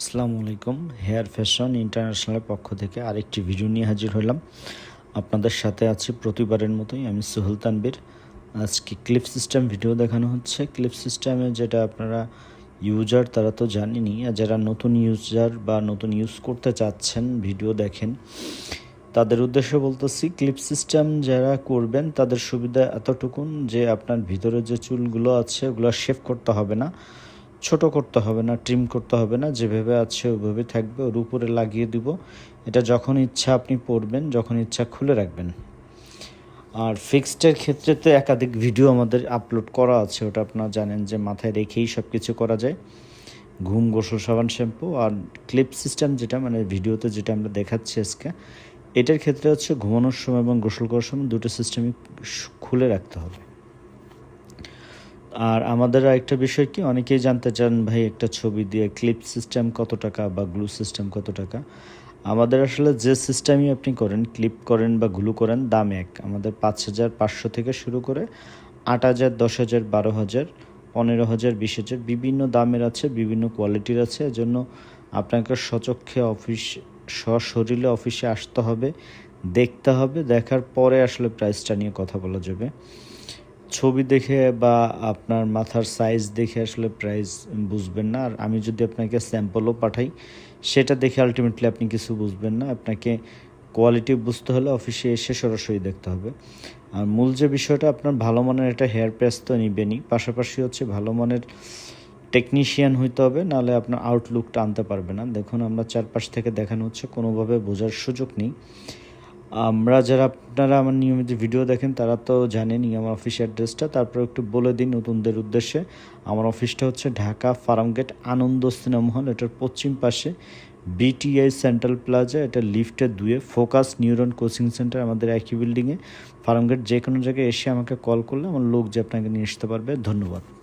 আসসালামু আলাইকুম। Hair fashion ইন্টারন্যাশনালের পক্ষ থেকে আরেকটি ভিডিও নিয়ে হাজির হলাম। আপনাদের সাথে আছি প্রতিবারের মতোই আমি সুহেল তানবীর আজকে ক্লিপ সিস্টেম ভিডিও দেখানো হচ্ছে। ক্লিপ সিস্টেমে যেটা আপনারা ইউজার, তারা তো জানেনই, আর যারা নতুন ইউজার বা নতুন ইউজ করতে চাচ্ছেন ভিডিও দেখেন, তাদের উদ্দেশ্যে বলতেছি, ক্লিপ সিস্টেম যারা করবেন, তাদের সুবিধা এতটুকুন যে আপনার ভিতরে যে চুলগুলো আছে, ওগুলো শেভ করতে হবে না। ছোট করতে হবে না ট্রিম করতে হবে না, যেভাবে আছে ওইভাবে থাকবে, ওর উপরে লাগিয়ে দিব। এটা যখন ইচ্ছা আপনি পরবেন, যখন ইচ্ছা খুলে রাখবেন। আর ফিক্সডের ক্ষেত্রে তো একাধিক ভিডিও আমাদের আপলোড করা আছে, ওটা আপনারা জানেন যে মাথায় রেখেই সব কিছু করা যায়। ঘুম, গোসল, সাবান শ্যাম্পু আর ক্লিপ সিস্টেম যেটা মানে ভিডিওতে যেটা আমরা দেখাচ্ছি আজকে, এটার ক্ষেত্রে হচ্ছে ঘুমানোর সময় এবং গোসল করার সময় দুটো সিস্টেমই খুলে রাখতে হবে। আর আমাদের একটা বিষয় কি? অনেকেই জানতে চান, ভাই, একটা ছবি দিয়ে ক্লিপ সিস্টেম কত টাকা বা গ্লু সিস্টেম কত টাকা? আমাদের আসলে যে সিস্টেমই আপনি করেন ক্লিপ করেন বা গ্লু করেন, দাম এক। আমাদের পাঁচ হাজার পাঁচশো থেকে শুরু করে আট হাজার, দশ হাজার, বারো হাজার, পনেরো হাজার, বিশ হাজার বিভিন্ন দামের আছে, বিভিন্ন কোয়ালিটির আছে। এজন্য আপনাকে সচক্ষে অফিস সশরীরে অফিসে আসতে হবে, দেখতে হবে, দেখার পরে আসলে প্রাইসটা নিয়ে কথা বলা যাবে। ছবি দেখে বা আপনার মাথার সাইজ দেখে আসলে প্রাইস বুঝবেন না। আর আমি যদি আপনাকে স্যাম্পলও পাঠাই, সেটা দেখে আলটিমেটলি আপনি কিছু বুঝবেন না। আপনাকে কোয়ালিটি বুঝতে হলে অফিসে এসে সরাসরি দেখতে হবে। আর মূল যে বিষয়টা, আপনার ভালো মানের একটা হেয়ার প্রেস তো নিবেনই। পাশাপাশি হচ্ছে ভালো মানের টেকনিশিয়ান হইতে হবে, নাহলে আপনার আউটলুকটা আনতে পারবে না। দেখুন, আমরা চারপাশ থেকে দেখানো হচ্ছে, কোনোভাবে বোঝার সুযোগ নেই। আমরা যারা আপনারা আমার নিয়মিত ভিডিও দেখেন, তারা তো জানেনই আমার অফিস অ্যাড্রেসটা তারপর একটু বলে দিন নতুনদের উদ্দেশ্যে। আমার অফিসটা হচ্ছে ঢাকা ফার্মগেট আনন্দ সিনেমা হল এটার পশ্চিম পাশে বিটিআই সেন্ট্রাল প্লাজা এটা লিফটের দুয়ে ফোকাস নিউরন কোচিং সেন্টার আমাদের একই বিল্ডিংয়ে ফার্মগেট যে কোনো জায়গায় এসে আমাকে কল করলে আমার লোক যে আপনাকে নিয়ে আসতে পারবে। ধন্যবাদ।